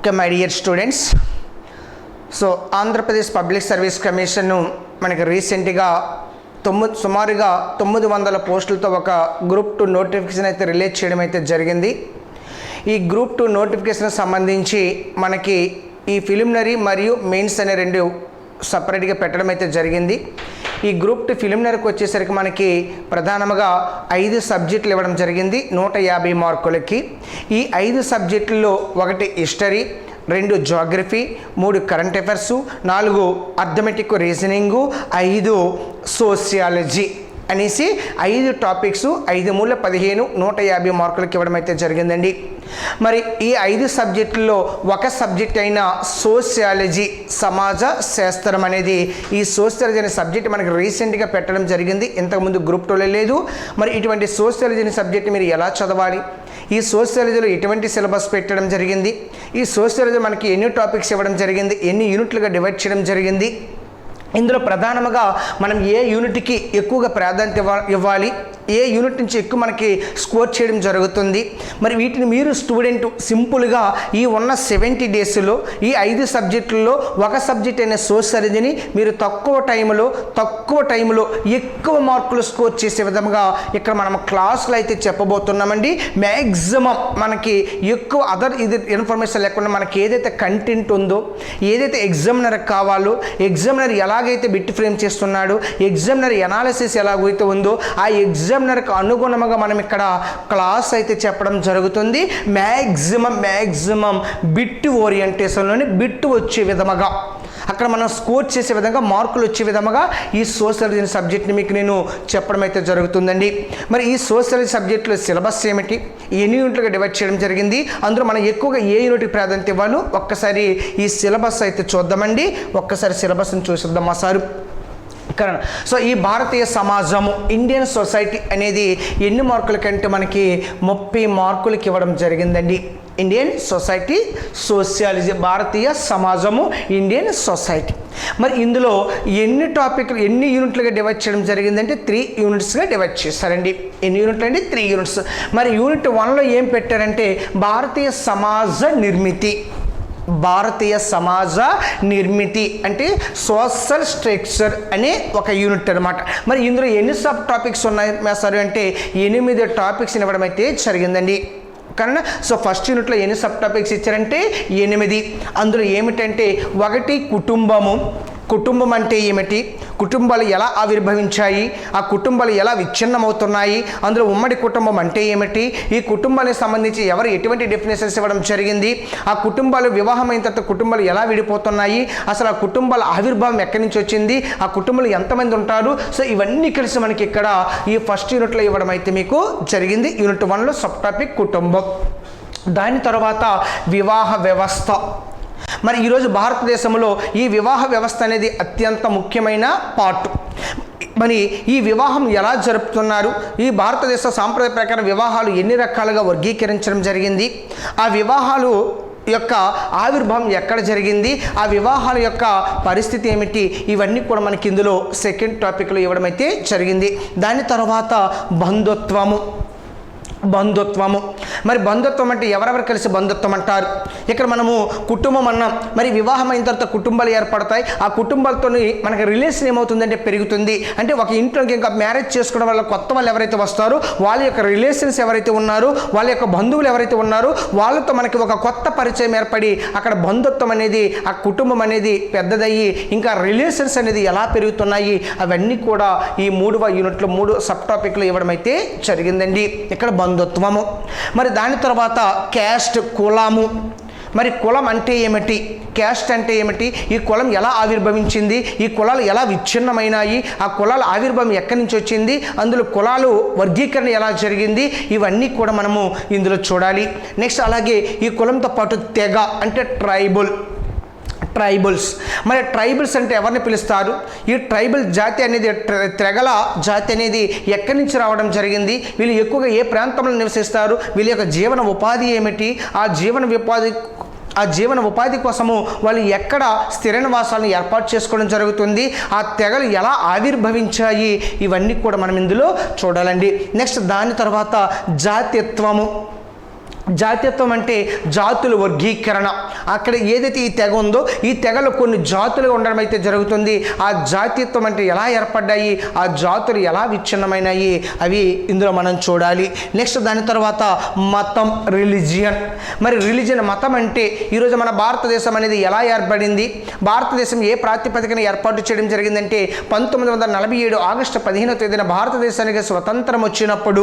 Okay my dear students so Andhra Pradesh public service commission మనకి రీసెంట్గా తొమ్మిది సుమారుగా తొమ్మిది వందల పోస్టులతో ఒక గ్రూప్ టూ నోటిఫికేషన్ అయితే రిలీజ్ చేయడం అయితే జరిగింది. ఈ గ్రూప్ టూ నోటిఫికేషన్ సంబంధించి మనకి ఈ ఫిలిమినరీ మరియు మెయిన్స్ అనే రెండు సపరేట్గా పెట్టడం అయితే జరిగింది. ఈ గ్రూప్ టు ఫిలిమినరీకి వచ్చేసరికి మనకి ప్రధానంగా ఐదు సబ్జెక్టులు ఇవ్వడం జరిగింది. నూట యాభై మార్కులకి. ఈ ఐదు సబ్జెక్టుల్లో ఒకటి హిస్టరీ రెండు జోగ్రఫీ మూడు కరెంట్ అఫైర్స్ నాలుగు అర్థమెటిక్ రీజనింగు ఐదు సోషియాలజీ. అనేసి ఐదు టాపిక్స్ ఐదు మూల పదిహేను నూట యాభై మార్కులకు ఇవ్వడం అయితే జరిగిందండి. మరి ఈ ఐదు సబ్జెక్టుల్లో ఒక సబ్జెక్ట్ అయిన సోషియాలజీ సమాజ శాస్త్రం అనేది ఈ సోషియాలజీ అనే సబ్జెక్ట్ మనకి రీసెంట్గా పెట్టడం జరిగింది. ఇంతకుముందు గ్రూప్ టూలో లేదు. మరి ఇటువంటి సోషియాలజీ అనే సబ్జెక్ట్ మీరు ఎలా చదవాలి? ఈ సోషియాలజీలో ఎటువంటి సిలబస్ పెట్టడం జరిగింది? ఈ సోషియాలజీ మనకి ఎన్ని టాపిక్స్ ఇవ్వడం జరిగింది? ఎన్ని యూనిట్లుగా డివైడ్ చేయడం జరిగింది? ఇందులో ప్రధానముగా మనం ఏ యూనిట్కి ఎక్కువగా ప్రాధాన్యత ఇవ్వాలి? ఏ యూనిట్ నుంచి ఎక్కువ మనకి స్కోర్ చేయడం జరుగుతుంది? మరి వీటిని మీరు స్టూడెంట్ సింపుల్గా ఈ ఉన్న సెవెంటీ డేస్లో ఈ ఐదు సబ్జెక్టుల్లో ఒక సబ్జెక్ట్ అయిన సోషాలజీని మీరు తక్కువ టైంలో తక్కువ టైంలో ఎక్కువ మార్కులు స్కోర్ చేసే విధంగా ఇక్కడ మనం క్లాసులు అయితే చెప్పబోతున్నామండి. మ్యాక్సిమం మనకి ఎక్కువ అదర్ ఇది ఇన్ఫర్మేషన్ లేకుండా మనకి ఏదైతే కంటెంట్ ఉందో ఏదైతే ఎగ్జామినర్ కావాలో ఎగ్జామినర్ ఎలాగైతే బిట్ ఫ్రేమ్ చేస్తున్నాడో ఎగ్జామినర్ ఎనాలిసిస్ ఎలాగైతే ఉందో ఆ ఎగ్జామ్ ఎగ్జామినర్కి అనుగుణంగా మనం ఇక్కడ క్లాస్ అయితే చెప్పడం జరుగుతుంది. మ్యాక్సిమం మ్యాక్సిమం బిట్ ఓరియంటేషన్లోని బిట్ వచ్చే విధముగా అక్కడ మనం స్కోర్ చేసే విధంగా మార్కులు వచ్చే విధముగా ఈ సోషల్ సబ్జెక్ట్ని మీకు నేను చెప్పడం అయితే జరుగుతుందండి. మరి ఈ సోషల్ సబ్జెక్టులో సిలబస్ ఏమిటి? ఎన్ని యూనిట్లుగా డివైడ్ చేయడం జరిగింది? అందులో మనం ఎక్కువగా ఏ యూనిట్కి ప్రాధాన్యత ఇవ్వాలో ఒక్కసారి ఈ సిలబస్ అయితే చూద్దామండి. ఒక్కసారి సిలబస్ని చూసిద్దాం మా సారు? ఇక్కడ సో ఈ భారతీయ సమాజము ఇండియన్ సొసైటీ అనేది ఎన్ని మార్కుల కంటే మనకి ముప్పై మార్కులకి ఇవ్వడం జరిగిందండి. ఇండియన్ సొసైటీ సోషియాలజీ భారతీయ సమాజము ఇండియన్ సొసైటీ మరి ఇందులో ఎన్ని టాపిక్లు ఎన్ని యూనిట్లుగా డివైడ్ చేయడం జరిగిందంటే త్రీ యూనిట్స్గా డివైడ్ చేశారండి. ఎన్ని యూనిట్లు అండి? త్రీ యూనిట్స్ మరి యూనిట్ వన్లో ఏం పెట్టారంటే భారతీయ సమాజ నిర్మితి. భారతీయ సమాజ నిర్మితి అంటే సోషల్ స్ట్రక్చర్ అనే ఒక యూనిట్ అనమాట మరి ఇందులో ఎన్ని సబ్ టాపిక్స్ ఉన్నాయి సార్ అంటే ఎనిమిది టాపిక్స్ ఇవ్వడం అయితే జరిగిందండి. కానీ సో ఫస్ట్ యూనిట్లో ఎన్ని సబ్ టాపిక్స్ ఇచ్చారంటే ఎనిమిది. అందులో ఏమిటంటే ఒకటి కుటుంబము కుటుంబం అంటే ఏమిటి? కుటుంబాలు ఎలా ఆవిర్భవించాయి? ఆ కుటుంబాలు ఎలా విచ్ఛిన్నమవుతున్నాయి? అందులో ఉమ్మడి కుటుంబం అంటే ఏమిటి? ఈ కుటుంబానికి సంబంధించి ఎవరు ఎటువంటి డెఫినేషన్స్ ఇవ్వడం జరిగింది? ఆ కుటుంబాలు వివాహం అయిన తర్వాత కుటుంబాలు ఎలా విడిపోతున్నాయి? అసలు ఆ కుటుంబాల ఆవిర్భావం ఎక్కడి నుంచి వచ్చింది? ఆ కుటుంబంలో ఎంతమంది ఉంటారు? సో ఇవన్నీ కలిసి మనకి ఇక్కడ ఈ ఫస్ట్ యూనిట్లో ఇవ్వడం అయితే మీకు జరిగింది. యూనిట్ వన్లో సబ్ టాపిక్ కుటుంబం. దాని తర్వాత వివాహ వ్యవస్థ. మరి ఈరోజు భారతదేశంలో ఈ వివాహ వ్యవస్థ అనేది అత్యంత ముఖ్యమైన పార్ట్. మరి ఈ వివాహం ఎలా జరుపుతున్నారు? ఈ భారతదేశ సాంప్రదాయ ప్రకారం వివాహాలు ఎన్ని రకాలుగా వర్గీకరించడం జరిగింది? ఆ వివాహాలు యొక్క ఆవిర్భావం ఎక్కడ జరిగింది? ఆ వివాహాల యొక్క పరిస్థితి ఏమిటి? ఇవన్నీ కూడా మనకి ఇందులో సెకండ్ టాపిక్లో ఇవ్వడం అయితే జరిగింది. దాని తర్వాత బంధుత్వము. బంధుత్వము. మరి బంధుత్వం అంటే ఎవరెవరు కలిసి బంధుత్వం అంటారు? ఇక్కడ మనము కుటుంబం అన్నాం. మరి వివాహం అయిన తర్వాత కుటుంబాలు ఏర్పడతాయి. ఆ కుటుంబాలతో మనకి రిలేషన్ ఏమవుతుందంటే పెరుగుతుంది. అంటే ఒక ఇంట్లోకి ఇంకా మ్యారేజ్ చేసుకోవడం వల్ల కొత్త వాళ్ళు ఎవరైతే వస్తారో వాళ్ళ యొక్క రిలేషన్స్ ఎవరైతే ఉన్నారో వాళ్ళ యొక్క బంధువులు ఎవరైతే ఉన్నారో వాళ్ళతో మనకి ఒక కొత్త పరిచయం ఏర్పడి అక్కడ బంధుత్వం అనేది ఆ కుటుంబం అనేది పెద్దదయ్యి ఇంకా రిలేషన్స్ అనేది ఎలా పెరుగుతున్నాయి అవన్నీ కూడా ఈ మూడవ యూనిట్లో మూడు సబ్ టాపిక్లు ఇవ్వడం అయితే జరిగిందండి. ఇక్కడ బంధుత్వము. మరి దాని తర్వాత క్యాస్ట్ కులము. మరి కులం అంటే ఏమిటి? క్యాస్ట్ అంటే ఏమిటి? ఈ కులం ఎలా ఆవిర్భవించింది? ఈ కులాలు ఎలా విచ్ఛిన్నమైనాయి? ఆ కులాల ఆవిర్భావం ఎక్కడి నుంచి వచ్చింది? అందులో కులాలు వర్గీకరణ ఎలా జరిగింది? ఇవన్నీ కూడా మనము ఇందులో చూడాలి. నెక్స్ట్ అలాగే ఈ కులంతో పాటు తెగ అంటే ట్రైబుల్. ట్రైబల్స్. మరి ట్రైబల్స్ అంటే ఎవరిని పిలుస్తారు? ఈ ట్రైబల్ జాతి అనేది తెగల జాతి అనేది ఎక్కడి నుంచి రావడం జరిగింది? వీళ్ళు ఎక్కువగా ఏ ప్రాంతంలో నివసిస్తారు? వీళ్ళ యొక్క జీవన ఉపాధి ఏమిటి? ఆ జీవన ఉపాధి ఆ జీవన ఉపాధి కోసము వాళ్ళు ఎక్కడ స్థిర నివాసాలను ఏర్పాటు చేసుకోవడం జరుగుతుంది? ఆ తెగలు ఎలా ఆవిర్భవించాయి? ఇవన్నీ కూడా మనం ఇందులో చూడాలండి. నెక్స్ట్ దాని తర్వాత జాతిత్వము. జాతీయత్వం అంటే జాతుల వర్గీకరణ. అక్కడ ఏదైతే ఈ తెగ ఉందో ఈ తెగలో కొన్ని జాతులుగా ఉండడం అయితే జరుగుతుంది. ఆ జాతీయత్వం అంటే ఎలా ఏర్పడ్డాయి? ఆ జాతులు ఎలా విచ్ఛిన్నమైనాయి? అవి ఇందులో మనం చూడాలి. నెక్స్ట్ దాని తర్వాత మతం రిలీజియన్. మరి రిలీజియన్ మతం అంటే ఈరోజు మన భారతదేశం అనేది ఎలా ఏర్పడింది? భారతదేశం ఏ ప్రాతిపదికన ఏర్పాటు చేయడం జరిగిందంటే పంతొమ్మిది వందల నలభై ఏడు ఆగస్టు పదిహేనో తేదీన భారతదేశానికి స్వతంత్రం వచ్చినప్పుడు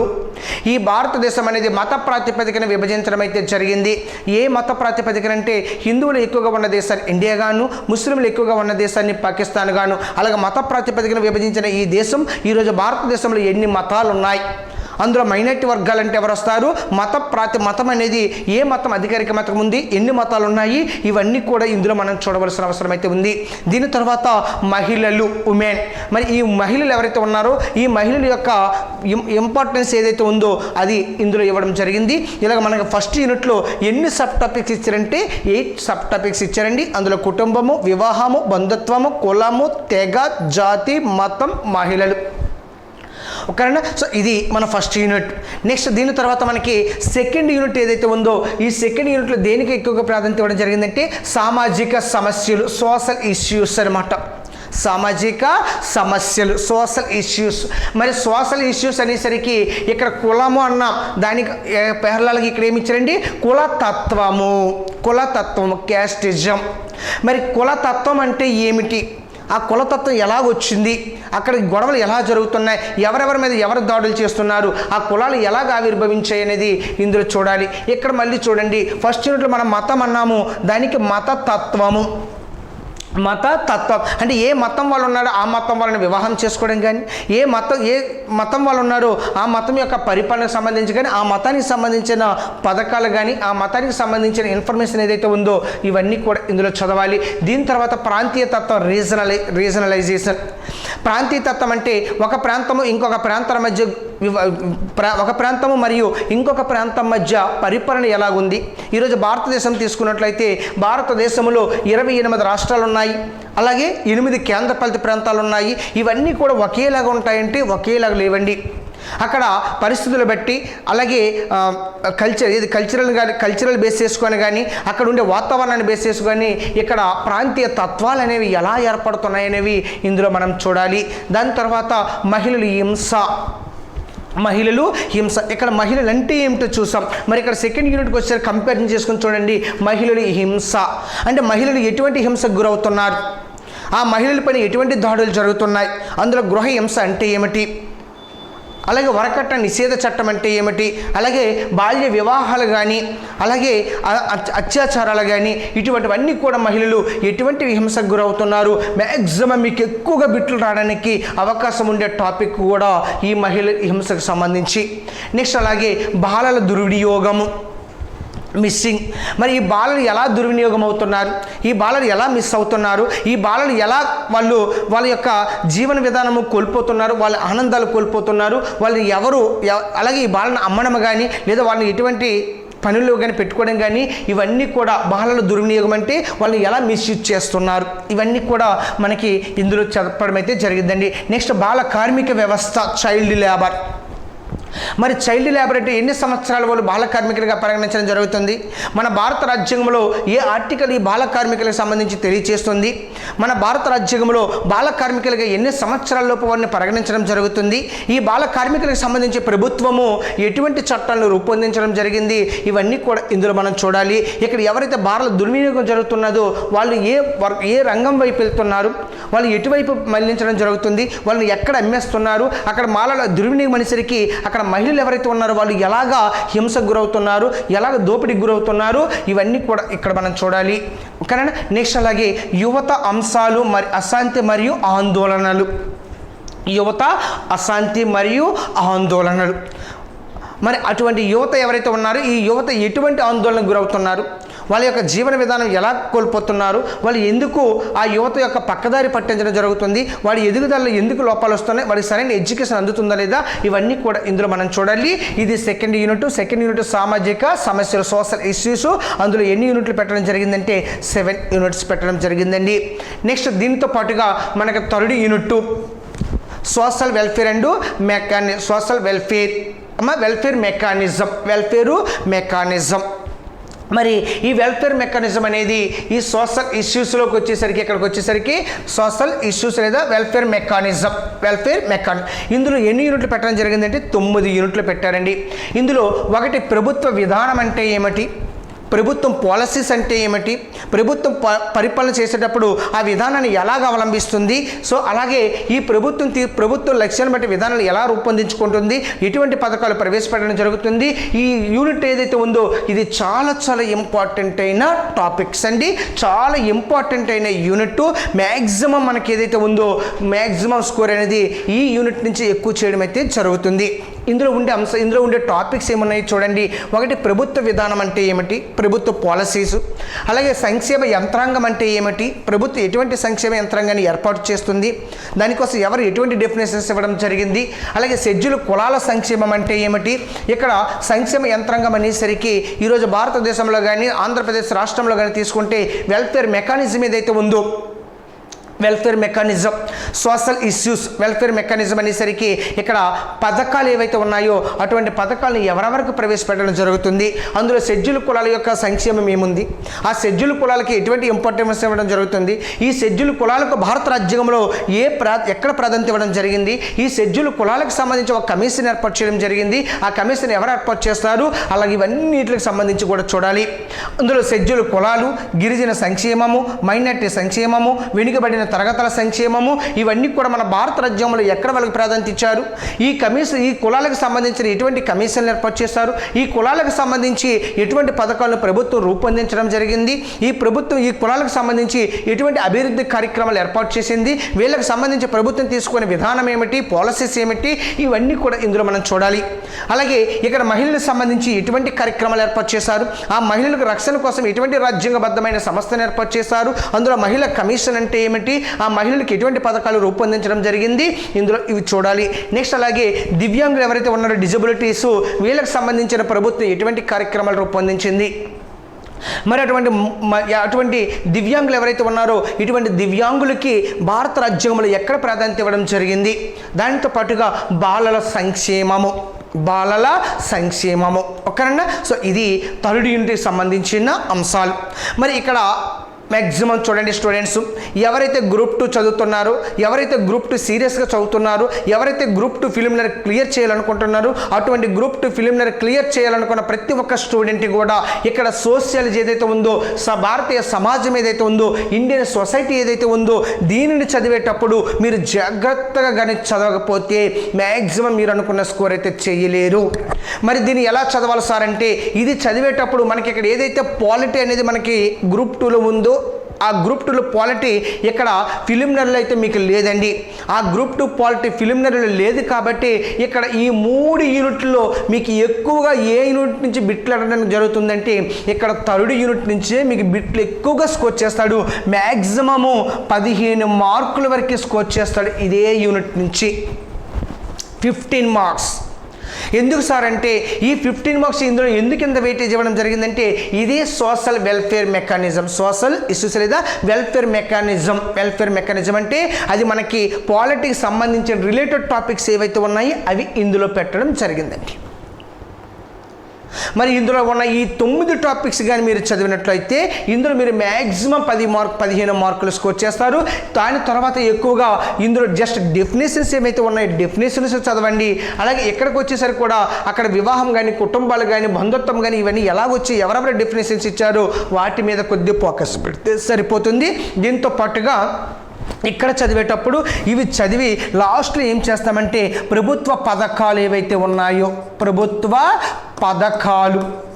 ఈ భారతదేశం అనేది మత ప్రాతిపదికన విభజన విభజించడం అయితే జరిగింది. ఏ మత ప్రాతిపదికన అంటే హిందువులు ఎక్కువగా ఉన్న దేశాన్ని ఇండియా గాను ముస్లింలు ఎక్కువగా ఉన్న దేశాన్ని పాకిస్తాన్ గాను అలాగే మత ప్రాతిపదికన విభజించిన ఈ దేశం ఈరోజు భారతదేశంలో ఎన్ని మతాలు ఉన్నాయి అందులో మైనార్టీ వర్గాలు అంటే ఎవరు వస్తారు మత ప్రాతి మతం అనేది ఏ మతం అధికారిక మతం ఉంది? ఎన్ని మతాలు ఉన్నాయి ఇవన్నీ కూడా ఇందులో మనం చూడవలసిన అవసరం అయితే ఉంది. దీని తర్వాత మహిళలు ఉమెన్. మరి ఈ మహిళలు ఎవరైతే ఉన్నారో ఈ మహిళల యొక్క ఇంపార్టెన్స్ ఏదైతే ఉందో అది ఇందులో ఇవ్వడం జరిగింది. ఇలాగ మనకి ఫస్ట్ యూనిట్లో ఎన్ని సబ్ టాపిక్స్ ఇచ్చారంటే ఎయిట్ సబ్ టాపిక్స్ ఇచ్చారండి. అందులో కుటుంబము వివాహము బంధుత్వము కులము తెగ జాతి మతం మహిళలు. ఓకేనా సో ఇది మన ఫస్ట్ యూనిట్ నెక్స్ట్ దీని తర్వాత మనకి సెకండ్ యూనిట్ ఏదైతే ఉందో ఈ సెకండ్ యూనిట్లో దేనికి ఎక్కువగా ప్రాధాన్యత ఇవ్వడం జరిగిందంటే సామాజిక సమస్యలు సోషల్ ఇష్యూస్ అనమాట సామాజిక సమస్యలు సోషల్ ఇష్యూస్ మరి సోషల్ ఇష్యూస్ అనేసరికి ఇక్కడ కులము అన్నాం దానికి పేర్లకి ఇక్కడ ఏమి ఇచ్చారండి? కులతత్వము. కులతత్వము క్యాస్టిజం మరి కులతత్వం అంటే ఏమిటి? ఆ కులతత్వం ఎలా వచ్చింది అక్కడ గొడవలు ఎలా జరుగుతున్నాయి? ఎవరెవరి మీద ఎవరు దాడులు చేస్తున్నారు? ఆ కులాలు ఎలాగ ఆవిర్భవించాయి అనేది ఇందులో చూడాలి. ఇక్కడ మళ్ళీ చూడండి. ఫస్ట్ యూనిట్లో మనం మతం అన్నాము. దానికి మతతత్వము. మత తత్వం. అంటే ఏ మతం వాళ్ళు ఉన్నారో ఆ మతం వాళ్ళని వివాహం చేసుకోవడం కానీ ఏ మతం ఏ మతం వాళ్ళు ఉన్నారో ఆ మతం యొక్క పరిపాలనకు సంబంధించి కానీ ఆ మతానికి సంబంధించిన పథకాలు కానీ ఆ మతానికి సంబంధించిన ఇన్ఫర్మేషన్ ఏదైతే ఉందో ఇవన్నీ కూడా ఇందులో చదవాలి. దీని తర్వాత ప్రాంతీయ తత్వం రీజనలై రీజనలైజేషన్. ప్రాంతీయతత్వం అంటే ఒక ప్రాంతము ఇంకొక ప్రాంతాల మధ్య ఒక ప్రాంతము మరియు ఇంకొక ప్రాంతం మధ్య పరిపాలన ఎలాగుంది? ఈరోజు భారతదేశం తీసుకున్నట్లయితే భారతదేశంలో ఇరవై ఎనిమిది రాష్ట్రాలు ఉన్నాయి అలాగే ఎనిమిది కేంద్రపాలిత ప్రాంతాలు ఉన్నాయి ఇవన్నీ కూడా ఒకేలాగా ఉంటాయంటే ఒకేలాగా లేవండి. అక్కడ పరిస్థితులు బట్టి అలాగే కల్చర్ ఇది కల్చరల్ కానీ కల్చరల్ బేస్ చేసుకొని కానీ అక్కడ ఉండే వాతావరణాన్ని బేస్ చేసుకొని ఇక్కడ ప్రాంతీయ తత్వాలు అనేవి ఎలా ఏర్పడుతున్నాయి అనేవి ఇందులో మనం చూడాలి. దాని తర్వాత మహిళలు హింస. మహిళలు హింస. ఇక్కడ మహిళలు అంటే ఏమిటో చూసాం. మరి ఇక్కడ సెకండ్ యూనిట్కి వచ్చారు కంపారిజన్ చేసుకుని చూడండి. మహిళలు హింస. అంటే మహిళలు ఎటువంటి హింసకు గురవుతున్నారు? ఆ మహిళల పైన ఎటువంటి దాడులు జరుగుతున్నాయి? అందులో గృహ హింస అంటే ఏమిటి? అలాగే వరకట్న నిషేధ చట్టం అంటే ఏమిటి? అలాగే బాల్య వివాహాలు కానీ అలాగే అత్యాచారాలు కానీ ఇటువంటివన్నీ కూడా మహిళలు ఎటువంటి హింసకు గురవుతున్నారు? మ్యాక్సిమం మీకు ఎక్కువగా బిట్లు రావడానికి అవకాశం ఉండే టాపిక్ కూడా ఈ మహిళ హింసకు సంబంధించి. నెక్స్ట్ అలాగే బాలల దుర్వినియోగము. మిస్సింగ్ మరి ఈ బాలలు ఎలా దుర్వినియోగం అవుతున్నారు ఈ బాలలు ఎలా మిస్ అవుతున్నారు? ఈ బాలలు ఎలా వాళ్ళు వాళ్ళ యొక్క జీవన విధానము కోల్పోతున్నారు? వాళ్ళ ఆనందాలు కోల్పోతున్నారు? వాళ్ళు ఎవరు? ఎవ- అలాగే ఈ బాలను అమ్మడం కానీ లేదా వాళ్ళని ఎటువంటి పనులు కానీ పెట్టుకోవడం కానీ ఇవన్నీ కూడా బాలల దుర్వినియోగం అంటే వాళ్ళు ఎలా మిస్యూజ్ చేస్తున్నారు? ఇవన్నీ కూడా మనకి ఇందులో చెప్పడం అయితే జరిగిందండి నెక్స్ట్ బాల కార్మిక వ్యవస్థ చైల్డ్ లేబర్ మరి చైల్డ్ లేబర్ అంటే ఎన్ని సంవత్సరాల వాళ్ళు బాల కార్మికులుగా పరిగణించడం జరుగుతుంది? మన భారత రాజ్యాంగంలో ఏ ఆర్టికల్ ఈ బాల కార్మికులకు సంబంధించి తెలియజేస్తుంది మన భారత రాజ్యాంగంలో బాల కార్మికులుగా ఎన్ని సంవత్సరాలలోపు వారిని పరిగణించడం జరుగుతుంది? ఈ బాల కార్మికులకు సంబంధించి ప్రభుత్వము ఎటువంటి చట్టాలను రూపొందించడం జరిగింది? ఇవన్నీ కూడా ఇందులో మనం చూడాలి. ఇక్కడ ఎవరైతే బాలల దుర్వినియోగం జరుగుతున్నదో వాళ్ళు ఏ ఏ రంగం వైపు వెళ్తున్నారు? వాళ్ళు ఎటువైపు మళ్ళించడం జరుగుతుంది? వాళ్ళని ఎక్కడ అమ్మేస్తున్నారు? అక్కడ మాలల దుర్వినియోగం అనేసరికి అక్కడ మహిళలు ఎవరైతే ఉన్నారో వాళ్ళు ఎలాగా హింసకు గురవుతున్నారు ఎలాగ దోపిడీకి గురవుతున్నారు ఇవన్నీ కూడా ఇక్కడ మనం చూడాలి. ఓకేనా? నెక్స్ట్ అలాగే యువత అంశాలు మరి అశాంతి మరియు ఆందోళనలు. యువత అశాంతి మరియు ఆందోళనలు. మరి అటువంటి యువత ఎవరైతే ఉన్నారో ఈ యువత ఎటువంటి ఆందోళనకు గురవుతున్నారు? వాళ్ళ యొక్క జీవన విధానం ఎలా కోల్పోతున్నారు వాళ్ళు ఎందుకు ఆ యువత యొక్క పక్కదారి పట్టించడం జరుగుతుంది వాడి ఎదుగుదలలో ఎందుకు లోపాలు వస్తున్నాయి వాడికి సరైన ఎడ్యుకేషన్ అందుతుందా లేదా ఇవన్నీ కూడా ఇందులో మనం చూడాలి. ఇది సెకండ్ యూనిట్ సెకండ్ యూనిట్ సామాజిక సమస్యలు సోషల్ ఇష్యూస్ అందులో ఎన్ని యూనిట్లు పెట్టడం జరిగిందంటే సెవెన్ యూనిట్స్ పెట్టడం జరిగిందండి. నెక్స్ట్ దీంతో పాటుగా మనకి third unit social welfare and మెకాని social welfare welfare mechanism welfare mechanism మరి ఈ వెల్ఫేర్ మెకానిజం అనేది ఈ సోషల్ ఇష్యూస్లోకి వచ్చేసరికి ఇక్కడికి వచ్చేసరికి సోషల్ ఇష్యూస్ లేదా వెల్ఫేర్ మెకానిజం వెల్ఫేర్ మెకాని ఇందులో ఎన్ని యూనిట్లు పెట్టడం జరిగిందంటే తొమ్మిది యూనిట్లు పెట్టారండి. ఇందులో ఒకటి ప్రభుత్వ విధానం అంటే ఏమిటి? ప్రభుత్వం పాలసీస్ అంటే ఏమిటి? ప్రభుత్వం ప పరిపాలన చేసేటప్పుడు ఆ విధానాన్ని ఎలాగ అవలంబిస్తుంది? సో అలాగే ఈ ప్రభుత్వం తీ ప్రభుత్వం లక్ష్యాన్ని బట్టి విధానాలు ఎలా రూపొందించుకుంటుంది? ఎటువంటి పథకాలు ప్రవేశపెట్టడం జరుగుతుంది. ఈ యూనిట్ ఏదైతే ఉందో ఇది చాలా చాలా ఇంపార్టెంట్ అయిన టాపిక్స్ అండి. చాలా ఇంపార్టెంట్ అయిన యూనిట్. మ్యాక్సిమం మనకి ఏదైతే ఉందో మ్యాక్సిమం స్కోర్ అనేది ఈ యూనిట్ నుంచి ఎక్కువ చేయడం అయితే జరుగుతుంది. ఇందులో ఉండే అంశ ఇందులో ఉండే టాపిక్స్ ఏమున్నాయి చూడండి. ఒకటి ప్రభుత్వ విధానం అంటే ఏమిటి? ప్రభుత్వ పాలసీస్ అలాగే సంక్షేమ యంత్రాంగం అంటే ఏమిటి? ప్రభుత్వం ఎటువంటి సంక్షేమ యంత్రాంగాన్ని ఏర్పాటు చేస్తుంది? దానికోసం ఎవరు ఎటువంటి డెఫినేషన్స్ ఇవ్వడం జరిగింది? అలాగే షెడ్యూల్ కులాల సంక్షేమం అంటే ఏమిటి? ఇక్కడ సంక్షేమ యంత్రాంగం అనేసరికి ఈరోజు భారతదేశంలో కానీ ఆంధ్రప్రదేశ్ రాష్ట్రంలో కానీ తీసుకుంటే వెల్ఫేర్ మెకానిజం ఏదైతే ఉందో welfare mechanism social issues welfare mechanism అనేసరికి ఇక్కడ పథకాలు ఏవైతే ఉన్నాయో అటువంటి పథకాలను ఎవరెవరికి ప్రవేశపెట్టడం జరుగుతుంది? అందులో షెడ్యూల్ కులాల యొక్క సంక్షేమం ఏముంది? ఆ షెడ్యూల్ కులాలకి ఎటువంటి ఇంపార్టెన్స్ ఇవ్వడం జరుగుతుంది? ఈ షెడ్యూల్ కులాలకు భారత రాజ్యాంగంలో ఏ ప్రా ఎక్కడ ప్రాధాన్యత ఇవ్వడం జరిగింది? ఈ షెడ్యూల్ కులాలకు సంబంధించి ఒక కమిషన్ ఏర్పాటు చేయడం జరిగింది. ఆ కమిషన్ ఎవరు ఏర్పాటు చేస్తారు? అలాగే ఇవన్నిటికి సంబంధించి కూడా చూడాలి. అందులో షెడ్యూల్ కులాలు గిరిజన సంక్షేమము మైనార్టీ సంక్షేమము వెనుకబడిన తరగతుల సంక్షేమము ఇవన్నీ కూడా మన భారత రాజ్యంలో ఎక్కడ వాళ్ళకి ప్రాధాన్యత ఇచ్చారు? ఈ కమిషన్ ఈ కులాలకు సంబంధించిన ఎటువంటి కమిషన్లు ఏర్పాటు చేస్తారు ఈ కులాలకు సంబంధించి ఎటువంటి పథకాలను ప్రభుత్వం రూపొందించడం జరిగింది? ఈ ప్రభుత్వం ఈ కులాలకు సంబంధించి ఎటువంటి అభివృద్ధి కార్యక్రమాలు ఏర్పాటు చేసింది? వీళ్ళకి సంబంధించి ప్రభుత్వం తీసుకునే విధానం ఏమిటి? పాలసీస్ ఏమిటి? ఇవన్నీ కూడా ఇందులో మనం చూడాలి. అలాగే ఇక్కడ మహిళలకు సంబంధించి ఎటువంటి కార్యక్రమాలు ఏర్పాటు చేశారు? ఆ మహిళలకు రక్షణ కోసం ఎటువంటి రాజ్యాంగబద్ధమైన సంస్థను ఏర్పాటు చేశారు? అందులో మహిళ కమిషన్ అంటే ఏమిటి? ఆ మహిళలకు ఎటువంటి పథకాలు రూపొందించడం జరిగింది? ఇందులో ఇవి చూడాలి. నెక్స్ట్ అలాగే దివ్యాంగులు ఎవరైతే ఉన్నారో డిజబిలిటీస్ వీళ్ళకి సంబంధించిన ప్రభుత్వం ఎటువంటి కార్యక్రమాలు రూపొందించింది? మరి అటువంటి మ- అటువంటి దివ్యాంగులు ఎవరైతే ఉన్నారో ఇటువంటి దివ్యాంగులకి భారత రాజ్యాంగంలో ఎక్కడ ప్రాధాన్యత ఇవ్వడం జరిగింది? దానితో పాటుగా బాలల సంక్షేమము. బాలల సంక్షేమము. ఓకేనండి సో ఇది థర్డ్ యూనిట్కి సంబంధించిన అంశాలు. మరి ఇక్కడ మ్యాక్సిమం చూడండి స్టూడెంట్స్ ఎవరైతే గ్రూప్ టూ చదువుతున్నారో ఎవరైతే గ్రూప్ టూ సీరియస్గా చదువుతున్నారో ఎవరైతే గ్రూప్ టూ ఫిలిమినర్ క్లియర్ చేయాలనుకుంటున్నారో అటువంటి గ్రూప్ టూ ఫిలిమినర్ క్లియర్ చేయాలనుకున్న ప్రతి ఒక్క స్టూడెంట్ కూడా ఇక్కడ సోషియాలజీ ఏదైతే ఉందో స భారతీయ సమాజం ఏదైతే ఉందో ఇండియన్ సొసైటీ ఏదైతే ఉందో దీనిని చదివేటప్పుడు మీరు జాగ్రత్తగా కానీ చదవకపోతే మ్యాక్సిమం మీరు అనుకున్న స్కోర్ అయితే చేయలేరు. మరి దీన్ని ఎలా చదవాలి సార్ అంటే ఇది చదివేటప్పుడు మనకి ఇక్కడ ఏదైతే పాలిటీ అనేది మనకి గ్రూప్ టూలో ఉందో ఆ గ్రూప్ టూలో పాలిటీ ఇక్కడ ఫిలిమినరీలో అయితే మీకు లేదండి. ఆ గ్రూప్ టూ పాలిటీ ఫిలిమినరీలో లేదు కాబట్టి ఇక్కడ ఈ మూడు యూనిట్లో మీకు ఎక్కువగా ఏ యూనిట్ నుంచి బిట్లు అడగడానికి జరుగుతుందంటే ఇక్కడ థర్డ్ యూనిట్ నుంచే మీకు బిట్లు ఎక్కువగా స్కోర్ చేస్తాడు. మ్యాక్సిమము పదిహేను మార్కుల వరకు స్కోర్ చేస్తాడు ఇదే యూనిట్ నుంచి. Fifteen marks. ఎందుకు సార్ అంటే ఈ ఫిఫ్టీన్ మార్క్స్ ఇందులో ఎందుకు ఇంత వెయిటేజ్ ఇవ్వడం జరిగిందంటే ఇది social welfare mechanism social issues లేదా వెల్ఫేర్ మెకానిజం వెల్ఫేర్ మెకానిజం అంటే అది మనకి పాలిటిక్స్ సంబంధించిన రిలేటెడ్ టాపిక్స్ ఏవైతే ఉన్నాయో అవి ఇందులో పెట్టడం జరిగిందండి. మరి ఇందులో ఉన్న ఈ తొమ్మిది టాపిక్స్ కానీ మీరు చదివినట్లయితే ఇందులో మీరు మ్యాక్సిమం పది మార్క్ పదిహేను మార్కులు స్కోర్ చేస్తారు. దాని తర్వాత ఎక్కువగా ఇందులో జస్ట్ డెఫినేషన్స్ ఏమైతే ఉన్నాయో డెఫినేషన్స్ చదవండి. అలాగే ఎక్కడికి వచ్చేసరికి కూడా అక్కడ వివాహం కానీ కుటుంబాలు కానీ బంధుత్వం కానీ ఇవన్నీ ఎలా వచ్చి ఎవరెవరు డెఫినేషన్స్ ఇచ్చారో వాటి మీద కొద్ది ఫోకస్ పెడితే సరిపోతుంది. దీంతో పాటుగా ఇక్కడ చదివేటప్పుడు ఇవి చదివి లాస్ట్లో ఏం చేస్తామంటే ప్రభుత్వ పథకాలు ఏవైతే ఉన్నాయో ప్రభుత్వ పథకాలు.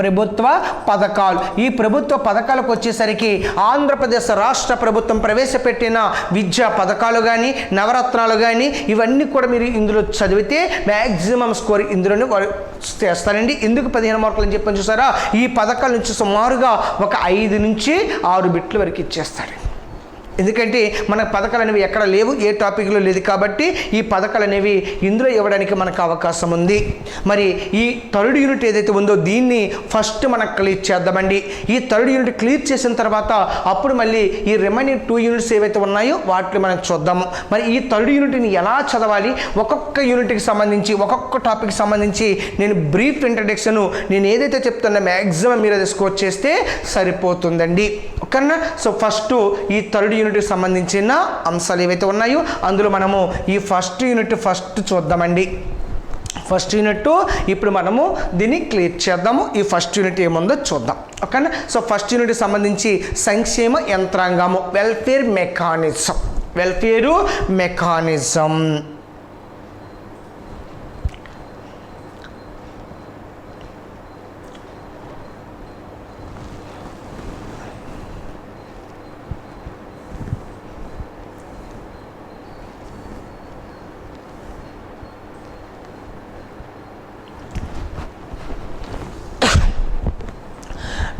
ప్రభుత్వ పథకాలు. ఈ ప్రభుత్వ పథకాలకు వచ్చేసరికి ఆంధ్రప్రదేశ్ రాష్ట్ర ప్రభుత్వం ప్రవేశపెట్టిన విద్యా పథకాలు కానీ నవరత్నాలు కానీ ఇవన్నీ కూడా మీరు ఇందులో చదివితే మ్యాక్సిమం స్కోర్ ఇందులోనే చేస్తారండి. ఎందుకు పదిహేను మార్కులు అని చెప్పని చూసారా? ఈ పథకాల నుంచి సుమారుగా ఒక ఐదు నుంచి ఆరు బిట్ల వరకు ఇచ్చేస్తారు. ఎందుకంటే మన పథకాలు అనేవి ఎక్కడ లేవు ఏ టాపిక్లో లేదు కాబట్టి ఈ పథకాలు అనేవి ఇందులో ఇవ్వడానికి మనకు అవకాశం ఉంది. మరి ఈ థర్డ్ యూనిట్ ఏదైతే ఉందో దీన్ని ఫస్ట్ మనం క్లియర్ చేద్దామండి. ఈ థర్డ్ యూనిట్ క్లియర్ చేసిన తర్వాత అప్పుడు మళ్ళీ ఈ రిమైనింగ్ టూ యూనిట్స్ ఏవైతే ఉన్నాయో వాటిని మనం చూద్దాము మరి ఈ థర్డ్ యూనిట్ని ఎలా చదవాలి? ఒక్కొక్క యూనిట్కి సంబంధించి ఒక్కొక్క టాపిక్ సంబంధించి నేను బ్రీఫ్ ఇంట్రడక్షన్ నేను ఏదైతే చెప్తున్నా మ్యాక్సిమం మీరు అది స్కోర్ చేస్తే సరిపోతుందండి. ఓకేనా? సో ఫస్ట్ ఈ థర్డ్ యూనిట్ యూనిట్కి సంబంధించిన అంశాలు ఏవైతే ఉన్నాయో అందులో మనము ఈ ఫస్ట్ యూనిట్ ఫస్ట్ చూద్దామండి. ఫస్ట్ యూనిట్ ఇప్పుడు మనము దీన్ని క్లియర్ చేద్దాము. ఈ ఫస్ట్ యూనిట్ ఏముందో చూద్దాం. ఓకేనా? సో ఫస్ట్ యూనిట్ సంబంధించి సంక్షేమ యంత్రాంగము welfare mechanism welfare mechanism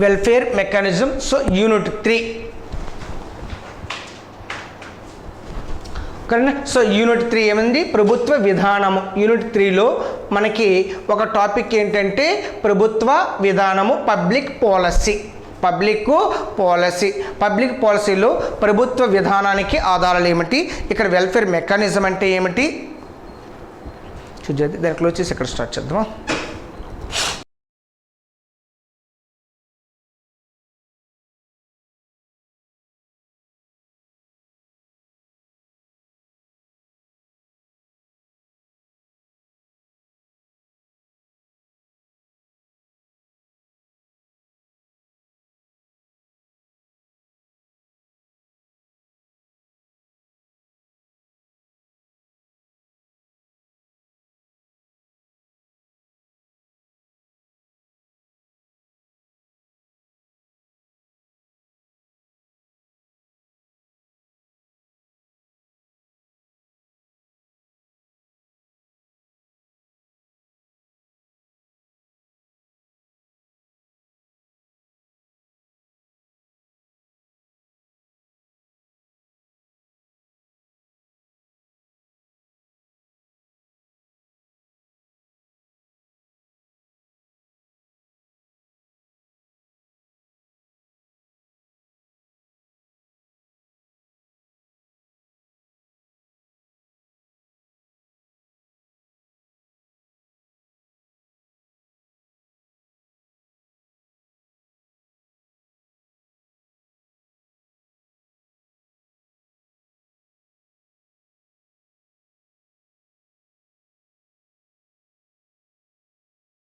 welfare mechanism so unit three so unit three ఏమైంది? ప్రభుత్వ విధానము. యూనిట్ త్రీలో మనకి ఒక టాపిక్ ఏంటంటే ప్రభుత్వ విధానము public policy public policy public పాలసీలో ప్రభుత్వ విధానానికి ఆధారాలు ఏమిటి? ఇక్కడ వెల్ఫేర్ మెకానిజం అంటే ఏమిటి? చూద్దాం దాన్ని క్లోజ్ చేసి ఇక్కడ స్టార్ట్ చేద్దామా?